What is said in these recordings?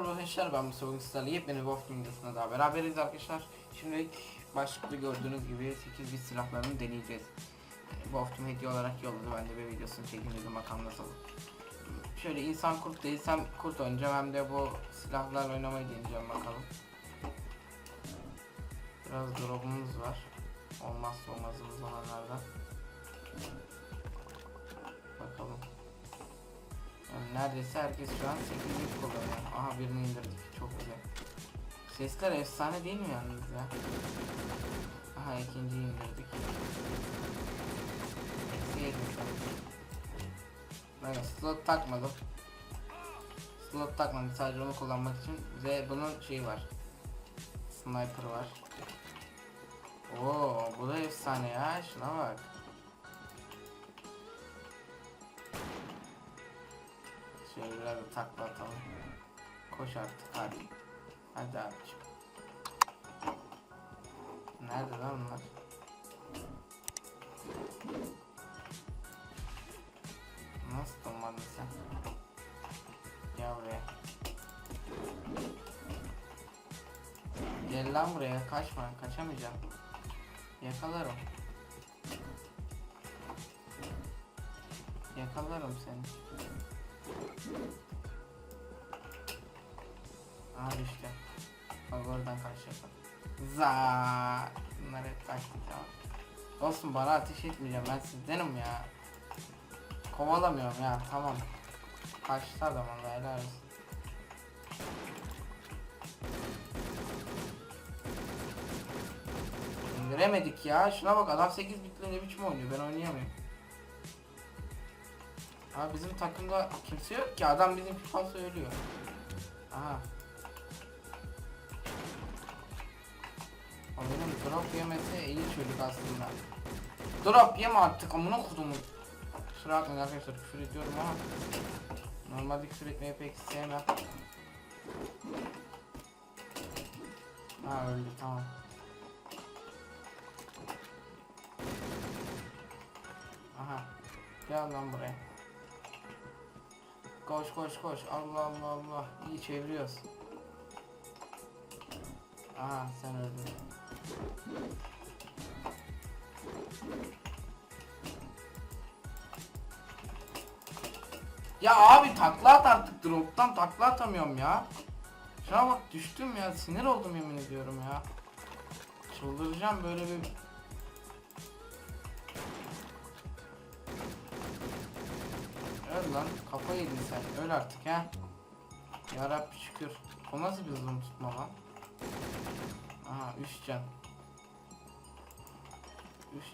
arkadaşlar ben Musa bugün sizlerle yepyeni Wolf videosuna daha beraberiz arkadaşlar. Şimdilik başlıkta gördüğünüz gibi 8 bit silahlarını deneyeceğiz. Wolf'um hediye olarak yolladı ben de bir videosunu çekeyim dedim bakalım nasıl. Şöyle insan kurt değilsem kurt oynayacağım hem de bu silahlarla oynamayı deneyeceğim bakalım. Biraz drop'umuz var. Olmazsa olmazımız olanlardan. Bakalım. Neredeyse herkes şu an 8 bit kullanıyor. Aha birini indirdik. Çok güzel. Sesler efsane değil mi yalnız ya? Aha ikinciyi indirdik. Eksi yedim sanki. Ben slot takmadım. Slot takmadım sadece onu kullanmak için. Ve bunun şeyi var. Sniper var. Oo bu da efsane ya. Şuna bak. Şöyle biraz da takla atalım. Koş artık hadi. Hadi abiciğim. Nerede lan onlar? Nasıl durmadın sen? Gel buraya. Gel lan buraya kaçma kaçamayacağım. Yakalarım. Yakalarım seni. Aha düştü. Bak oradan kaçacak. Za. Bunlar hep taktik tamam. Dostum bana ateş etmeyeceğim ben sizdenim ya. Kovalamıyorum ya tamam. Kaçtı adam Allah helal olsun. İndiremedik ya. Şuna bak adam 8 bitle ne biçim oynuyor ben oynayamıyorum. Abi bizim takımda kimse yok ki adam bizim FIFA söylüyor. Aha. Benim drop yemesi iyi çocuk aslında. Drop yeme artık amına kodumun. Kusura bakmayın arkadaşlar küfür ediyorum ama normalde küfür etmeyi pek sevmem. Ha öldü tamam. Aha. Gel lan buraya. Koş koş koş. Allah Allah Allah. İyi çeviriyoruz. Aha sen öldün. Ya abi takla at artık drop'tan takla atamıyorum ya. Şuna bak düştüm ya sinir oldum yemin ediyorum ya. Çıldıracağım böyle bir kafa yedin sen öl artık ha. Yarabbi şükür. O nasıl bir zoom tutma lan? Aha 3 can.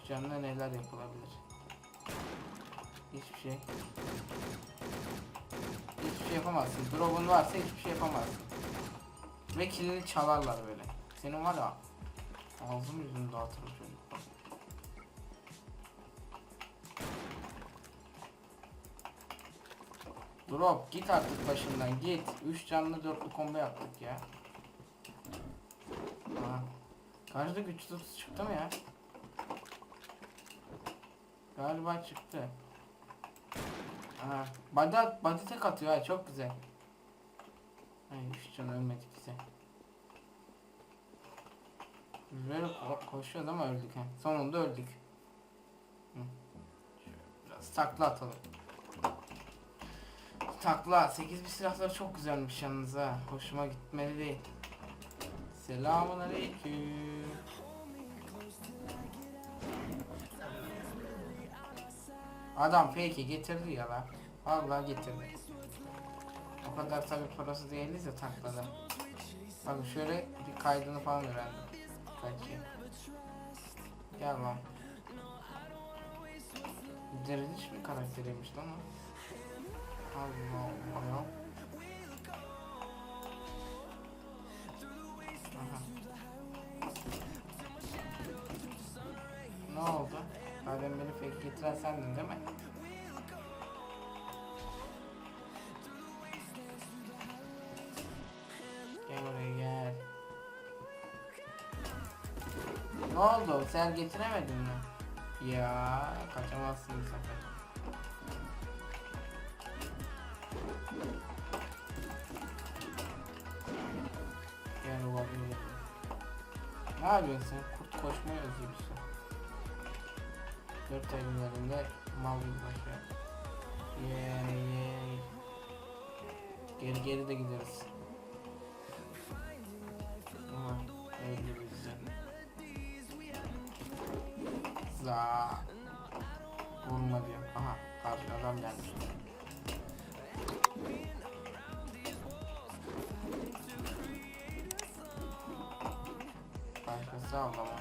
3 canla neler yapılabilir? Hiçbir şey. Hiçbir şey yapamazsın. Drop'un varsa hiçbir şey yapamazsın. Ve kilini çalarlar böyle. Senin var ya ağzım yüzünü dağıtırım çocuk. Drop git artık başından git. 3 canlı 4'lü combo yaptık ya. Karşıda güç tutusu çıktı mı ya? Galiba çıktı. Aha. Body, body tek atıyor ha çok güzel. Ay 3 can ölmedik bize. Böyle ko koşuyoruz ama öldük ha. Sonunda öldük. Hı. Biraz takla atalım. Takla 8 bir silahlar çok güzelmiş yalnız ha. Hoşuma gitmeli değil. Selamun aleyküm. Adam peki getirdi ya la. Vallahi getirdi. O kadar tabi parası değiliz ya taklada. Bak şöyle bir kaydını falan öğrendim. Belki. Gel lan. Diriliş bir karakteriymiş lan o. Ne oldu? Madem beni fake getiren sendin değil mi? Gel buraya gel. Ne oldu? Sen getiremedin mi? Ya kaçamazsın bu sefer. Olabilir. Ne yapıyorsun sen? Kurt koşmayı özlüyorsun. Dört elinde mal gibi başlıyor. Yey yey. Geri geri de gideriz. Aha, öldü bizi. Za. Vurma diyor. Aha, karşı adam gelmiş. Başkası aldı ama.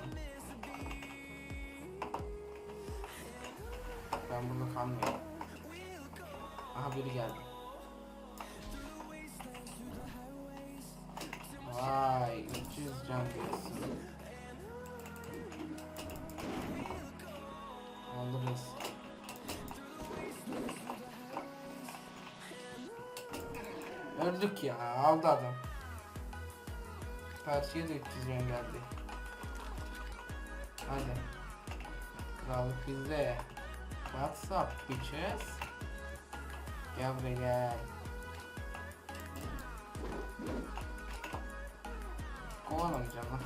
Ben burada kalmıyorum. Aha biri geldi. Vay 300 can diyorsun. Alırız. Öldük ya aldı adam. Karşıya da 300 can geldi. Hadi. Krallık bizde. What's up bitches? Gel buraya gel. Kovalamayacağım lan.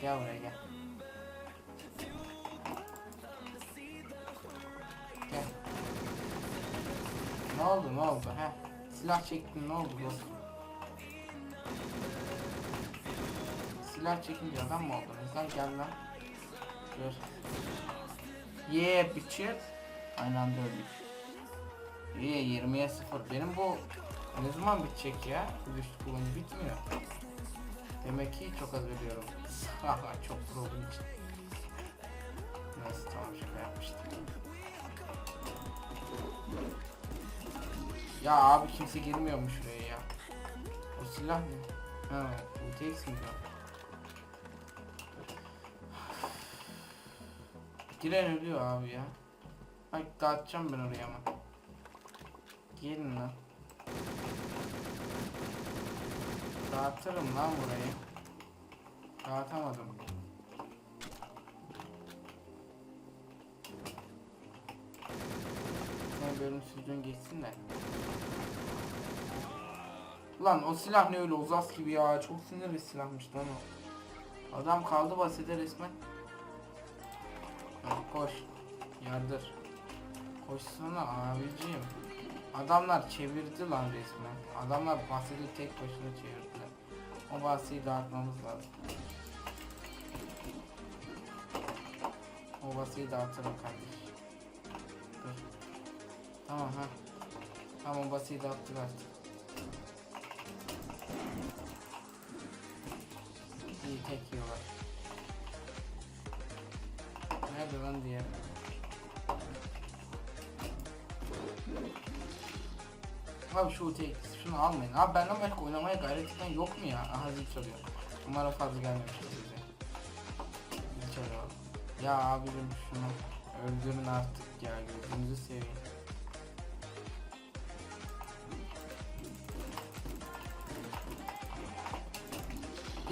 Gel buraya gel. Ne oldu ne oldu he? Silah çektin ne oldu dostum? Silah çekince adam mı oldunuz lan gel lan. Dur. Yeah bitches. Aynı anda öldük. Yeah 20'ye 0. Benim bu ne zaman bitecek ya? Düştü kullanıcı bitmiyor. Demek ki çok az veriyorum. Haha çok pro olduğum için. Neyse tamam şaka yapmıştım. Ya abi kimse girmiyor mu şuraya ya? Silah ne? Ha, UTX mi diyor? Giren ölüyor abi ya. Bak dağıtacağım ben oraya ama. Gelin lan. Dağıtırım lan burayı. Dağıtamadım. Sen bölüm sürdüğün geçsin de. Lan o silah ne öyle uzas gibi ya. Çok sinir bir silahmış lan o. Adam kaldı basede resmen. Hadi koş. Yardır. Koşsana abicim. Adamlar çevirdi lan resmen. Adamlar basedi tek başına çevirdiler. O bahseyi dağıtmamız lazım. O bahseyi dağıtalım kardeş. Dur. Tamam ha. Tamam bahseyi dağıttık artık. İyi tek yiyorlar. Nerede lan diğer? Abi şu tek şunu almayın. Abi benden başka oynamaya gayret eden yok mu ya? Aha zil çalıyor. Umarım fazla gelmemiştir bize. Zil çalıyor. Ya abicim şunu öldürün artık ya gözünüzü seveyim.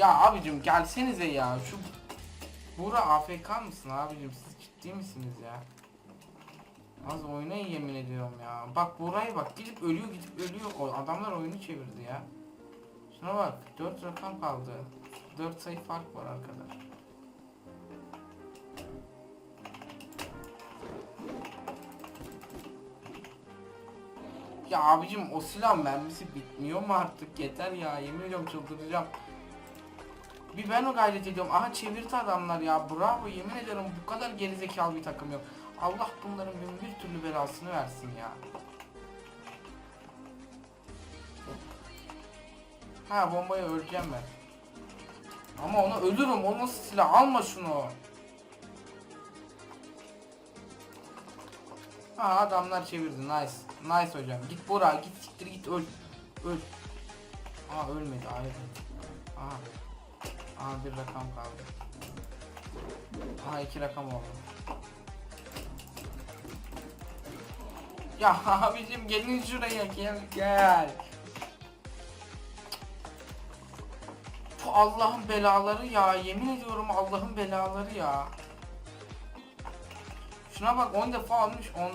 Ya abicim gelsenize ya şu Bura AFK mısın abicim siz ciddi misiniz ya? Az oynayın yemin ediyorum ya. Bak buraya bak gidip ölüyor gidip ölüyor. O adamlar oyunu çevirdi ya. Şuna bak 4 rakam kaldı. 4 sayı fark var arkada. Ya abicim o silah mermisi bitmiyor mu artık yeter ya yemin ediyorum çıldıracağım. Bir ben o gayret ediyorum. Aha çevirdi adamlar ya. Bravo yemin ederim bu kadar gerizekalı bir takım yok. Allah bunların bin bir türlü belasını versin ya. Ha bombayı öleceğim ben. Ama ona ölürüm. O nasıl silah? Alma şunu. Ha adamlar çevirdi. Nice. Nice hocam. Git Bora. Git siktir git öl. Öl. Aa ölmedi. Ayrı. Aha. Aha bir rakam kaldı. Aha iki rakam oldu. Ya abicim gelin şuraya gel gel. Allah'ın belaları ya yemin ediyorum Allah'ın belaları ya. Şuna bak 10 defa almış 10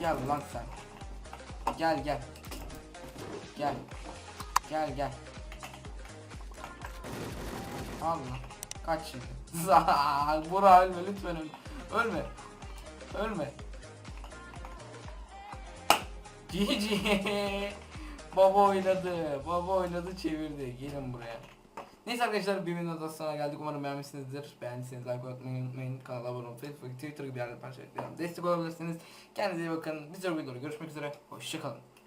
Gel lan sen. Gel gel. Gel. Gel gel. Allah. Kaç şimdi. Bura ölme lütfen ölme. Ölme. Ölme. GG. Baba oynadı. Baba oynadı çevirdi. Gelin buraya. Neyse arkadaşlar bir videonun daha sonra geldik. Umarım beğenmişsinizdir. Beğendiyseniz like atmayı unutmayın. Kanala abone olmayı, Facebook, Twitter gibi yerlerde paylaşıyorum. Destek olabilirsiniz. Kendinize iyi bakın. Bir sonraki videoda görüşmek üzere. Hoşçakalın.